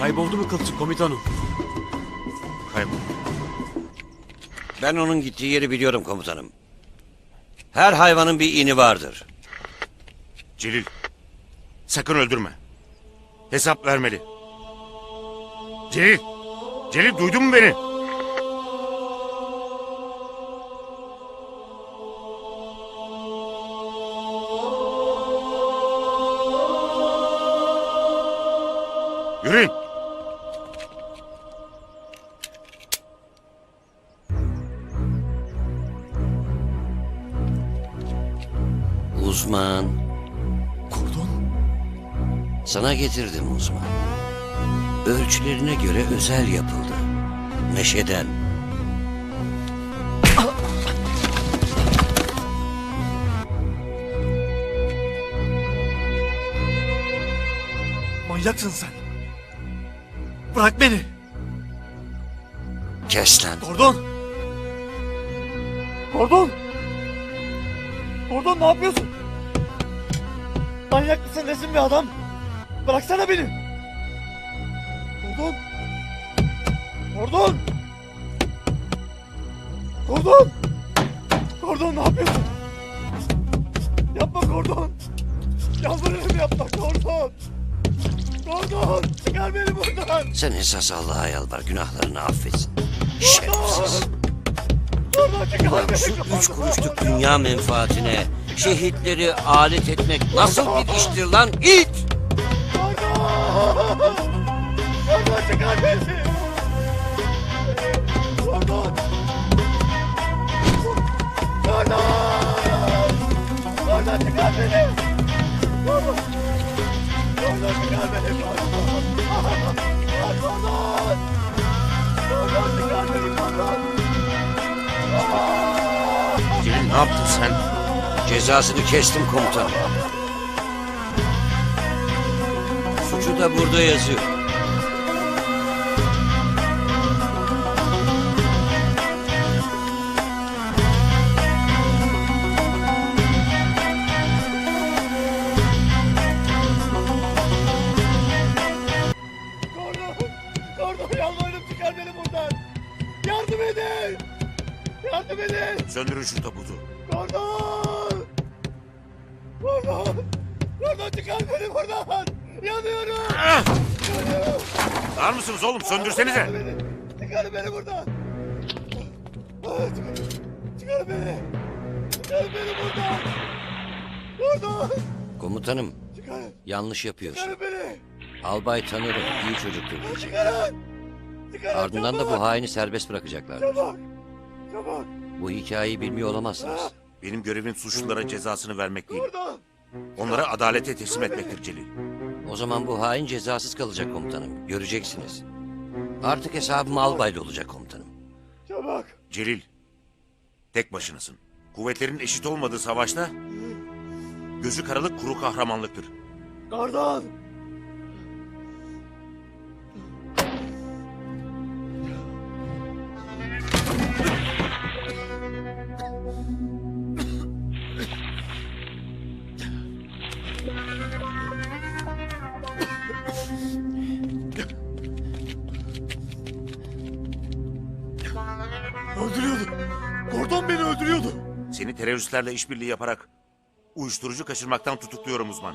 Kayboldu mu kılçık komutanım? Kaybol. Ben onun gittiği yeri biliyorum komutanım. Her hayvanın bir ini vardır. Celil. Sakın öldürme. Hesap vermeli. Celil. Celil duydun mu beni? Yürüyün. Uzman. Kordon? Sana getirdim uzman. Ölçülerine göre özel yapıldı. Meşeden. Manyaksın sen. Bırak beni. Kes lan. Kordon. Kordon. Kordon ne yapıyorsun? Manyak mısın nesin bir adam? Bıraksana beni. Kordon. Kordon. Kordon. Kordon ne yapıyorsun? Yapma Kordon. Yalvarırım yapma Kordon. Kordon çıkar beni buradan. Sen esas Allah'a yalvar günahlarını affetsin. Şerefsiz. Kordon çıkar Ulan beni. şu üç kuruşluk dünya menfaatine şehitleri alet etmek nasıl bir iştir lan it? Celil ne yaptın sen? Cezasını kestim komutanım. Suçu da burada yazıyor. Yardım edin! Yardım edin! Söndürün şu tabutu. Kordon! Çıkar beni buradan! Yanıyorum! Yanıyorum! Var mısınız oğlum? Söndürsenize. Çıkar beni! Çıkar beni buradan! Ah, Çıkar, çıkar beni! Çıkar beni buradan! Kordon! Komutanım Çıkarın! yanlış yapıyorsun. Çıkarın beni! Albay tanırım iyi çocuktur diyecek. Çıkarın! Çıkarın! Ardından da bu haini serbest bırakacaklar. Çabuk! Çabuk! Bu hikayeyi bilmiyor olamazsınız. Benim görevim suçlulara cezasını vermek değil. Kordon! Onları adalete teslim etmektir Celil. O zaman bu hain cezasız kalacak komutanım. Göreceksiniz. Artık hesabım albayla olacak komutanım. Çabuk! Celil, tek başınasın. Kuvvetlerin eşit olmadığı savaşta gözü karalık kuru kahramanlıktır. Kordon! Kordon beni öldürüyordu. Seni teröristlerle işbirliği yaparak uyuşturucu kaçırmaktan tutukluyorum uzman.